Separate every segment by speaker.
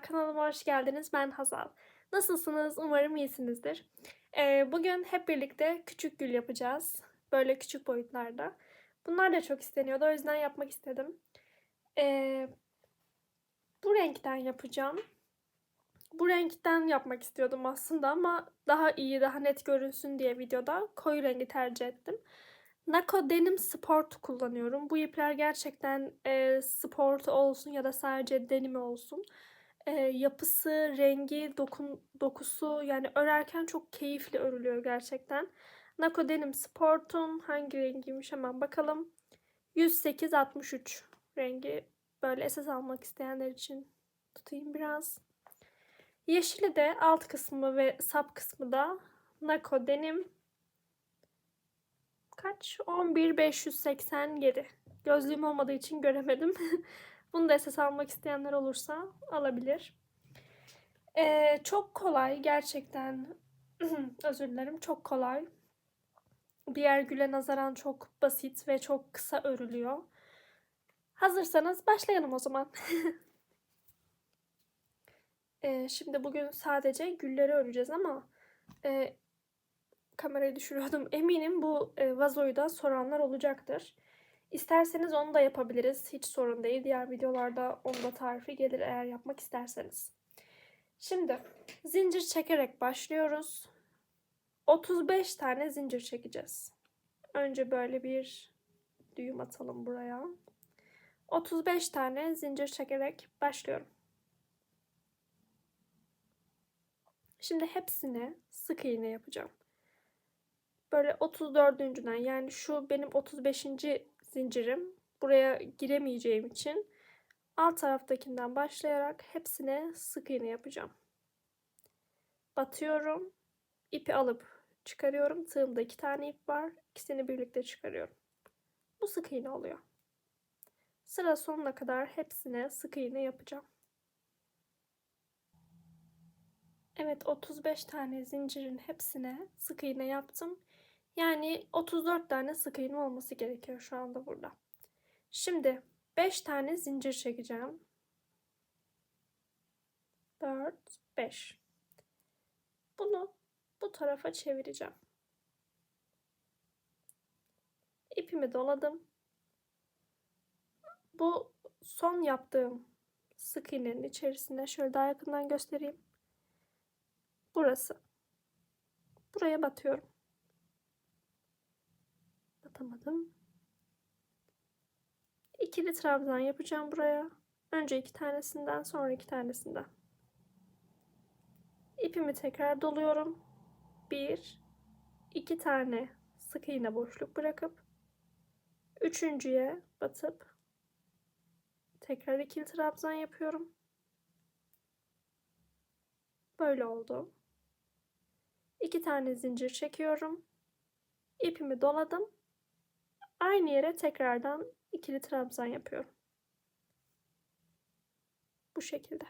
Speaker 1: Kanalıma hoş geldiniz. Ben Hazal. Nasılsınız? Umarım iyisinizdir. Ee, bugün hep birlikte küçük gül yapacağız. Böyle küçük boyutlarda. Bunlar da çok isteniyordu. O yüzden yapmak istedim. Ee, bu renkten yapacağım. Bu renkten yapmak istiyordum aslında ama daha iyi, daha net görünsün diye videoda koyu rengi tercih ettim. Nako Denim Sport kullanıyorum. Bu ipler gerçekten e, sport olsun ya da sadece denim olsun. E, yapısı, rengi, dokun, dokusu yani örerken çok keyifli örülüyor gerçekten. Nako Denim Sport'un hangi rengiymiş hemen bakalım. 108-63 rengi. Böyle esas almak isteyenler için tutayım biraz. Yeşili de alt kısmı ve sap kısmı da Nako Denim kaç? 11587. Gözlüğüm olmadığı için göremedim. Bunu da esas almak isteyenler olursa alabilir. Ee, çok kolay gerçekten. Özür dilerim. Çok kolay. Diğer güle nazaran çok basit ve çok kısa örülüyor. Hazırsanız başlayalım o zaman. ee, şimdi bugün sadece gülleri öreceğiz ama e, kamerayı düşürüyordum. Eminim bu e, vazoyu da soranlar olacaktır. İsterseniz onu da yapabiliriz. Hiç sorun değil. Diğer videolarda onun da tarifi gelir eğer yapmak isterseniz. Şimdi zincir çekerek başlıyoruz. 35 tane zincir çekeceğiz. Önce böyle bir düğüm atalım buraya. 35 tane zincir çekerek başlıyorum. Şimdi hepsine sık iğne yapacağım böyle 34.den yani şu benim 35. zincirim. Buraya giremeyeceğim için alt taraftakinden başlayarak hepsine sık iğne yapacağım. Batıyorum. ipi alıp çıkarıyorum. Tığımda iki tane ip var. İkisini birlikte çıkarıyorum. Bu sık iğne oluyor. Sıra sonuna kadar hepsine sık iğne yapacağım. Evet 35 tane zincirin hepsine sık iğne yaptım. Yani 34 tane sık iğne olması gerekiyor şu anda burada. Şimdi 5 tane zincir çekeceğim. 4, 5. Bunu bu tarafa çevireceğim. İpimi doladım. Bu son yaptığım sık iğnenin içerisine şöyle daha yakından göstereyim. Burası. Buraya batıyorum atamadım. İkili trabzan yapacağım buraya. Önce iki tanesinden sonra iki tanesinden. İpimi tekrar doluyorum. Bir, iki tane sık iğne boşluk bırakıp üçüncüye batıp tekrar ikili trabzan yapıyorum. Böyle oldu. İki tane zincir çekiyorum. İpimi doladım. Aynı yere tekrardan ikili trabzan yapıyorum. Bu şekilde.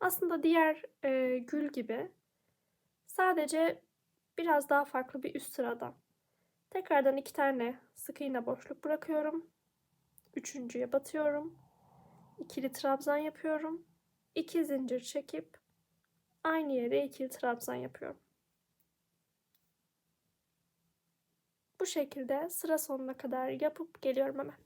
Speaker 1: Aslında diğer e, gül gibi sadece biraz daha farklı bir üst sıradan. Tekrardan iki tane sık iğne boşluk bırakıyorum. Üçüncüye batıyorum. İkili trabzan yapıyorum. İki zincir çekip aynı yere ikili trabzan yapıyorum. Bu şekilde sıra sonuna kadar yapıp geliyorum hemen.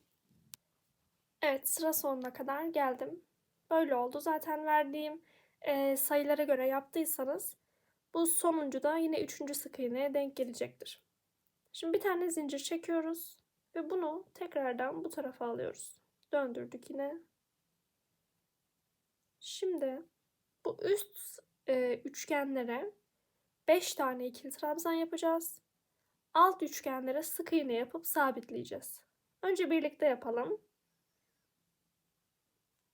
Speaker 1: Evet sıra sonuna kadar geldim. Böyle oldu. Zaten verdiğim e, sayılara göre yaptıysanız bu sonuncu da yine üçüncü sık iğneye denk gelecektir. Şimdi bir tane zincir çekiyoruz ve bunu tekrardan bu tarafa alıyoruz. Döndürdük yine. Şimdi bu üst e, üçgenlere 5 tane ikili trabzan yapacağız alt üçgenlere sık iğne yapıp sabitleyeceğiz. Önce birlikte yapalım.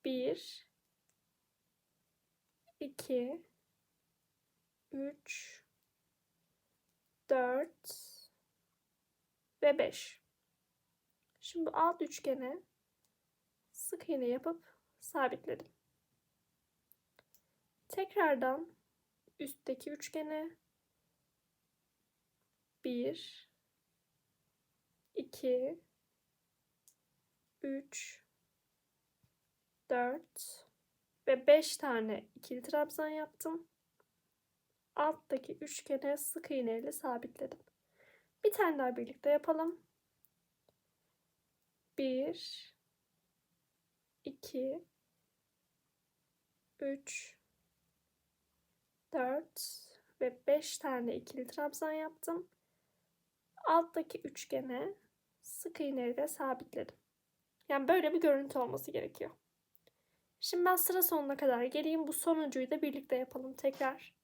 Speaker 1: 1 2 3 4 ve 5. Şimdi alt üçgene sık iğne yapıp sabitledim. Tekrardan üstteki üçgene 1 2 3 4 ve 5 tane ikili trabzan yaptım. Alttaki üçgene sık iğne ile sabitledim. Bir tane daha birlikte yapalım. 1 2 3 4 ve 5 tane ikili trabzan yaptım. Alttaki üçgene sık iğne ile sabitledim. Yani böyle bir görüntü olması gerekiyor. Şimdi ben sıra sonuna kadar geleyim. Bu sonuncuyu da birlikte yapalım tekrar.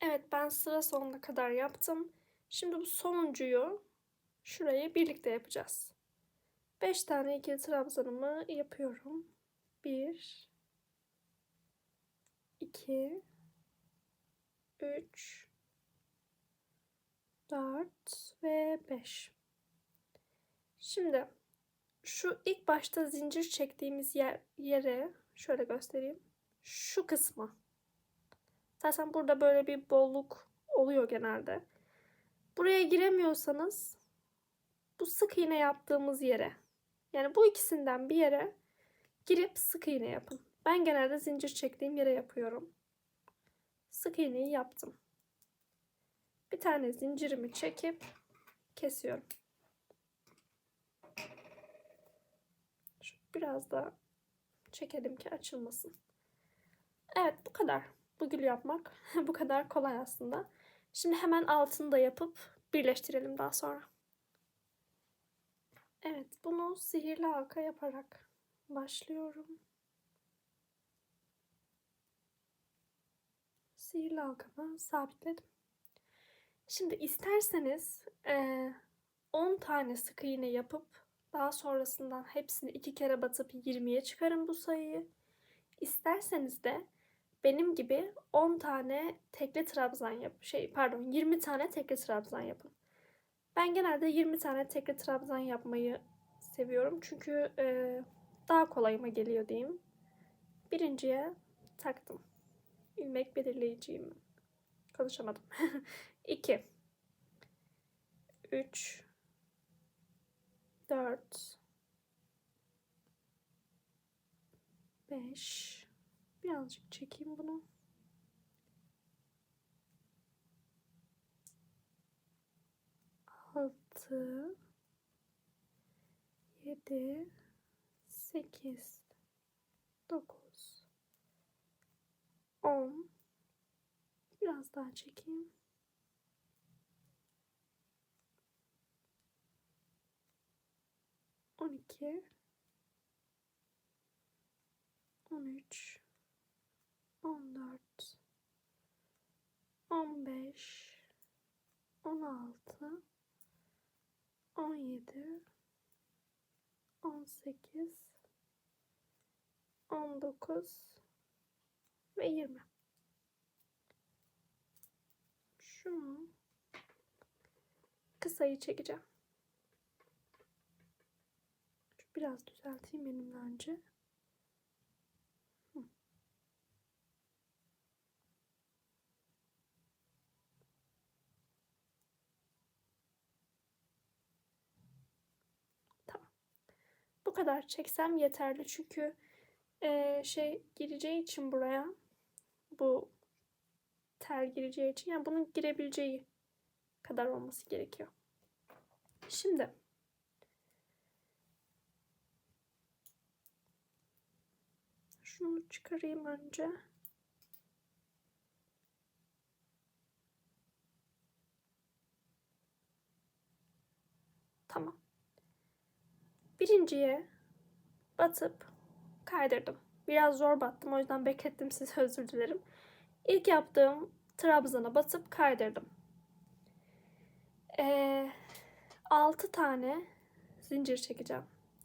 Speaker 1: Evet ben sıra sonuna kadar yaptım. Şimdi bu sonuncuyu şuraya birlikte yapacağız. 5 tane ikili trabzanımı yapıyorum. 1 2 3 4 ve 5. Şimdi şu ilk başta zincir çektiğimiz yer, yere şöyle göstereyim. Şu kısmı. Zaten burada böyle bir bolluk oluyor genelde. Buraya giremiyorsanız bu sık iğne yaptığımız yere yani bu ikisinden bir yere girip sık iğne yapın. Ben genelde zincir çektiğim yere yapıyorum. Sık iğneyi yaptım. Bir tane zincirimi çekip kesiyorum. Biraz da çekelim ki açılmasın. Evet bu kadar. Bu gül yapmak bu kadar kolay aslında. Şimdi hemen altını da yapıp birleştirelim daha sonra. Evet bunu sihirli halka yaparak başlıyorum. Sihirli halkamı sabitledim. Şimdi isterseniz 10 tane sık iğne yapıp daha sonrasından hepsini iki kere batıp 20'ye çıkarın bu sayıyı. İsterseniz de benim gibi 10 tane tekli trabzan yap şey pardon 20 tane tekli trabzan yapın. Ben genelde 20 tane tekli trabzan yapmayı seviyorum. Çünkü e, daha kolayıma geliyor diyeyim. Birinciye taktım. İlmek belirleyiciyim. Konuşamadım. 2 3 4 5 Birazcık çekeyim bunu. Altı. Yedi. Sekiz. Dokuz. On. Biraz daha çekeyim. On iki. on üç. 14 15 16 17 18 19 ve 20 şunu kısayı çekeceğim biraz düzelteyim benimle önce bu kadar çeksem yeterli. Çünkü e, şey gireceği için buraya bu tel gireceği için yani bunun girebileceği kadar olması gerekiyor. Şimdi şunu çıkarayım önce. Tamam. Birinciye batıp kaydırdım. Biraz zor battım o yüzden beklettim size özür dilerim. İlk yaptığım trabzana batıp kaydırdım. Ee, 6 tane zincir çekeceğim.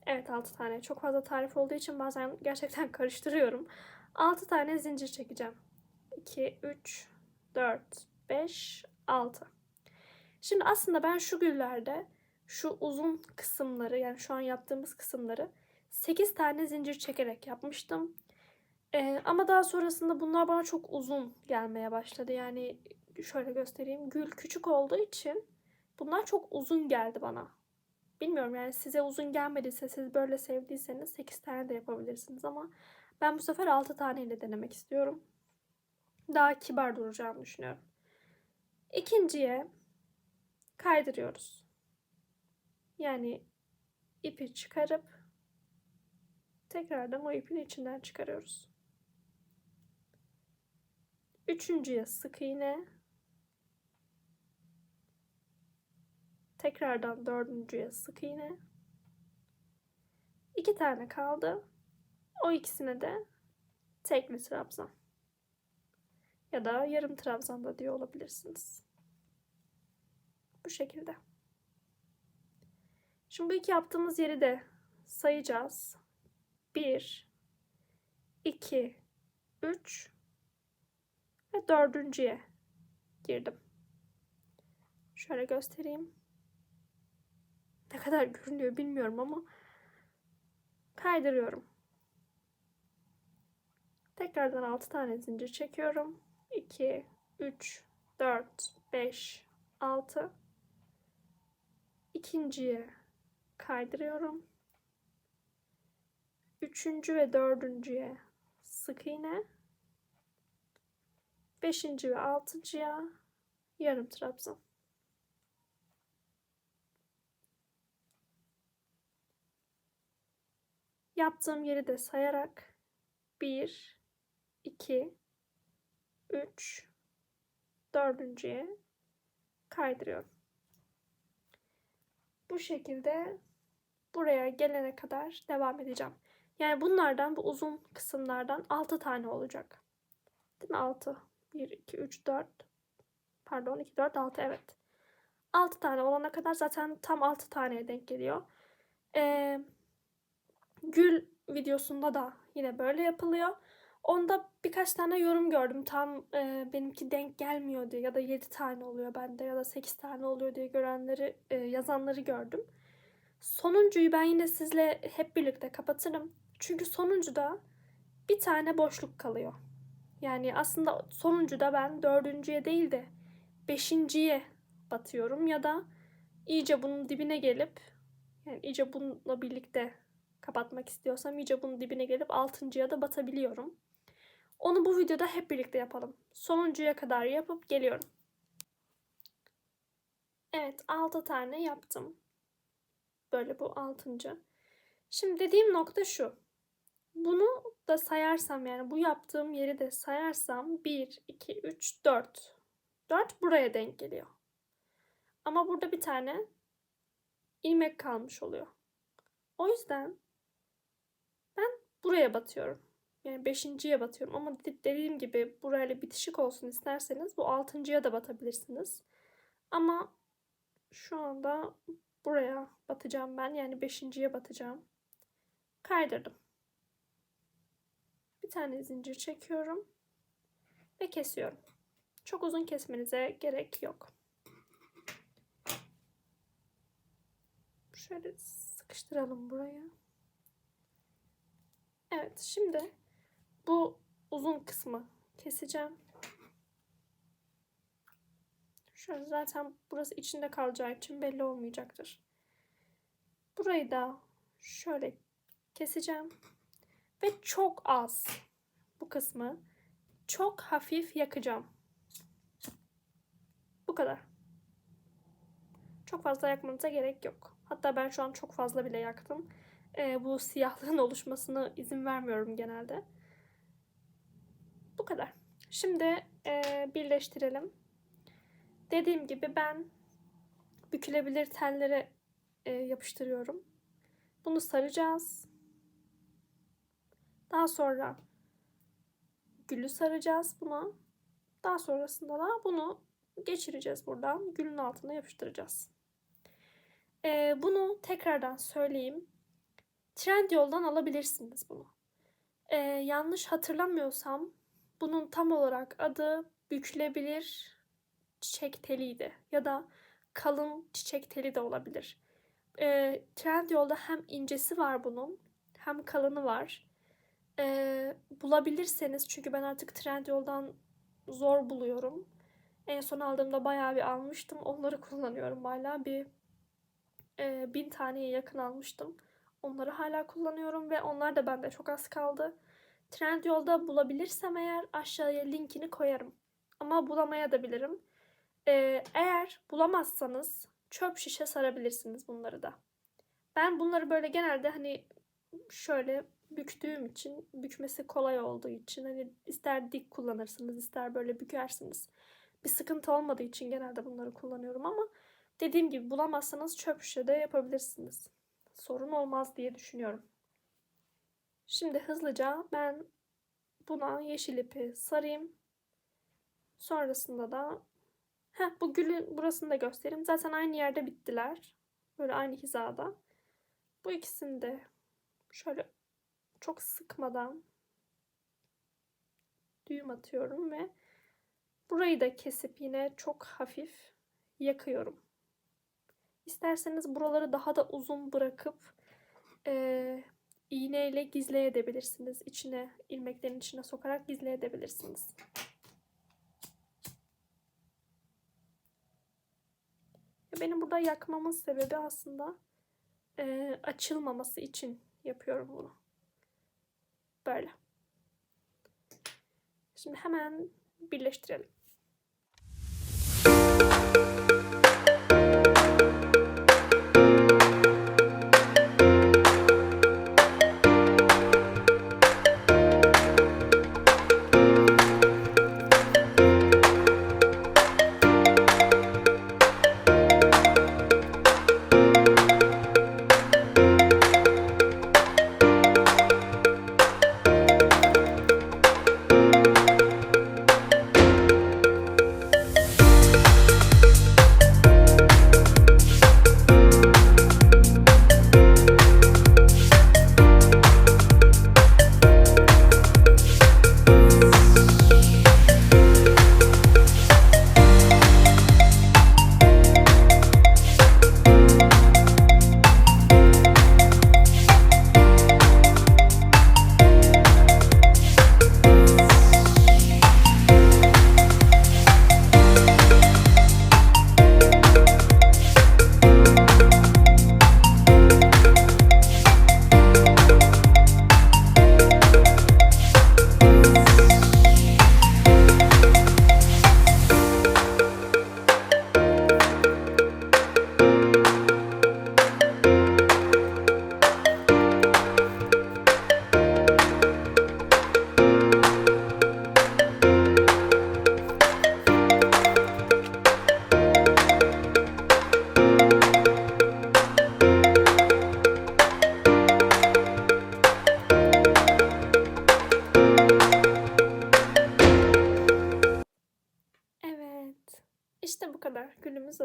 Speaker 1: Evet 6 tane. Çok fazla tarif olduğu için bazen gerçekten karıştırıyorum. 6 tane zincir çekeceğim. 2, 3, 4, 5, 6. Şimdi aslında ben şu güllerde şu uzun kısımları yani şu an yaptığımız kısımları 8 tane zincir çekerek yapmıştım. Ee, ama daha sonrasında bunlar bana çok uzun gelmeye başladı. Yani şöyle göstereyim. Gül küçük olduğu için bunlar çok uzun geldi bana. Bilmiyorum yani size uzun gelmediyse siz böyle sevdiyseniz 8 tane de yapabilirsiniz ama Ben bu sefer 6 taneyle denemek istiyorum. Daha kibar duracağını düşünüyorum. İkinciye kaydırıyoruz. Yani ipi çıkarıp tekrardan o ipin içinden çıkarıyoruz. Üçüncüye sık iğne. Tekrardan dördüncüye sık iğne. İki tane kaldı. O ikisine de tekli trabzan. Ya da yarım trabzan da diyor olabilirsiniz. Bu şekilde. Şimdi bu iki yaptığımız yeri de sayacağız. 1 2 3 ve dördüncüye girdim. Şöyle göstereyim. Ne kadar görünüyor bilmiyorum ama kaydırıyorum. Tekrardan 6 tane zincir çekiyorum. 2 3 4 5 6 ikinciye kaydırıyorum. Üçüncü ve dördüncüye sık iğne. Beşinci ve altıncıya yarım trabzan. Yaptığım yeri de sayarak 1, 2, 3, dördüncüye kaydırıyorum. Bu şekilde buraya gelene kadar devam edeceğim. Yani bunlardan bu uzun kısımlardan 6 tane olacak. Değil mi? 6. 1, 2, 3, 4. Pardon 2, 4, 6 evet. 6 tane olana kadar zaten tam 6 taneye denk geliyor. Ee, gül videosunda da yine böyle yapılıyor. Onda birkaç tane yorum gördüm. Tam e, benimki denk gelmiyor diye ya da 7 tane oluyor bende ya da 8 tane oluyor diye görenleri e, yazanları gördüm. Sonuncuyu ben yine sizle hep birlikte kapatırım. Çünkü sonuncuda bir tane boşluk kalıyor. Yani aslında sonuncuda ben dördüncüye değil de beşinciye batıyorum ya da iyice bunun dibine gelip yani iyice bununla birlikte kapatmak istiyorsam iyice bunun dibine gelip altıncıya da batabiliyorum. Onu bu videoda hep birlikte yapalım. Sonuncuya kadar yapıp geliyorum. Evet 6 tane yaptım. Böyle bu altıncı. Şimdi dediğim nokta şu. Bunu da sayarsam yani bu yaptığım yeri de sayarsam 1, 2, 3, 4. 4 buraya denk geliyor. Ama burada bir tane ilmek kalmış oluyor. O yüzden buraya batıyorum. Yani beşinciye batıyorum. Ama dediğim gibi burayla bitişik olsun isterseniz bu altıncıya da batabilirsiniz. Ama şu anda buraya batacağım ben. Yani beşinciye batacağım. Kaydırdım. Bir tane zincir çekiyorum. Ve kesiyorum. Çok uzun kesmenize gerek yok. Şöyle sıkıştıralım buraya. Evet şimdi bu uzun kısmı keseceğim. Şöyle zaten burası içinde kalacağı için belli olmayacaktır. Burayı da şöyle keseceğim. Ve çok az bu kısmı çok hafif yakacağım. Bu kadar. Çok fazla yakmanıza gerek yok. Hatta ben şu an çok fazla bile yaktım. Ee, bu siyahlığın oluşmasına izin vermiyorum genelde. Bu kadar. Şimdi e, birleştirelim. Dediğim gibi ben bükülebilir tellere e, yapıştırıyorum. Bunu saracağız. Daha sonra gülü saracağız buna. Daha sonrasında da bunu geçireceğiz buradan. Gülün altına yapıştıracağız. Ee, bunu tekrardan söyleyeyim. Trendyol'dan alabilirsiniz bunu. Ee, yanlış hatırlamıyorsam bunun tam olarak adı bükülebilir çiçek teliydi. Ya da kalın çiçek teli de olabilir. Ee, Trendyol'da hem incesi var bunun hem kalını var. Ee, bulabilirseniz çünkü ben artık Trendyol'dan zor buluyorum. En son aldığımda bayağı bir almıştım. Onları kullanıyorum hala. Bir e, bin taneye yakın almıştım. Onları hala kullanıyorum ve onlar da bende çok az kaldı. Trendyol'da bulabilirsem eğer aşağıya linkini koyarım. Ama bulamaya da bilirim. Ee, eğer bulamazsanız çöp şişe sarabilirsiniz bunları da. Ben bunları böyle genelde hani şöyle büktüğüm için, bükmesi kolay olduğu için hani ister dik kullanırsınız, ister böyle bükersiniz. Bir sıkıntı olmadığı için genelde bunları kullanıyorum ama dediğim gibi bulamazsanız çöp şişede yapabilirsiniz. Sorun olmaz diye düşünüyorum. Şimdi hızlıca ben buna yeşil ipi sarayım. Sonrasında da Heh, bu gülün burasını da göstereyim. Zaten aynı yerde bittiler. Böyle aynı hizada. Bu ikisini de şöyle çok sıkmadan düğüm atıyorum ve burayı da kesip yine çok hafif yakıyorum. İsterseniz buraları daha da uzun bırakıp e, iğneyle gizleyebilirsiniz. İçine, ilmeklerin içine sokarak gizleyebilirsiniz. Benim burada yakmamın sebebi aslında e, açılmaması için yapıyorum bunu. Böyle. Şimdi hemen birleştirelim.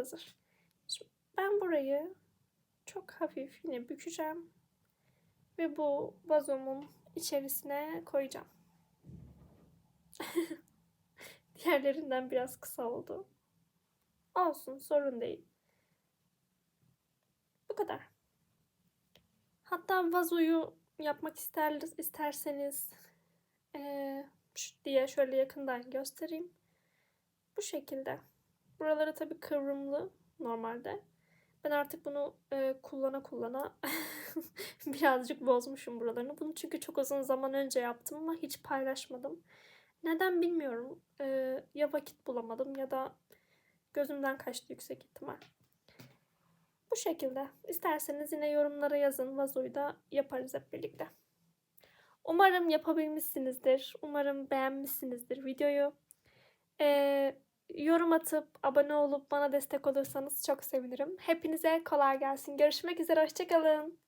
Speaker 1: Hazır. Şimdi ben burayı çok hafif yine bükeceğim. Ve bu vazomun içerisine koyacağım. Diğerlerinden biraz kısa oldu. Olsun sorun değil. Bu kadar. Hatta vazoyu yapmak ister, isterseniz şu diye şöyle yakından göstereyim. Bu şekilde. Buraları tabii kıvrımlı normalde. Ben artık bunu e, kullana kullana birazcık bozmuşum buralarını. Bunu çünkü çok uzun zaman önce yaptım ama hiç paylaşmadım. Neden bilmiyorum. E, ya vakit bulamadım ya da gözümden kaçtı yüksek ihtimal. Bu şekilde. İsterseniz yine yorumlara yazın. Vazoyu da yaparız hep birlikte. Umarım yapabilmişsinizdir. Umarım beğenmişsinizdir videoyu. Ee, yorum atıp abone olup bana destek olursanız çok sevinirim. Hepinize kolay gelsin. Görüşmek üzere. Hoşçakalın.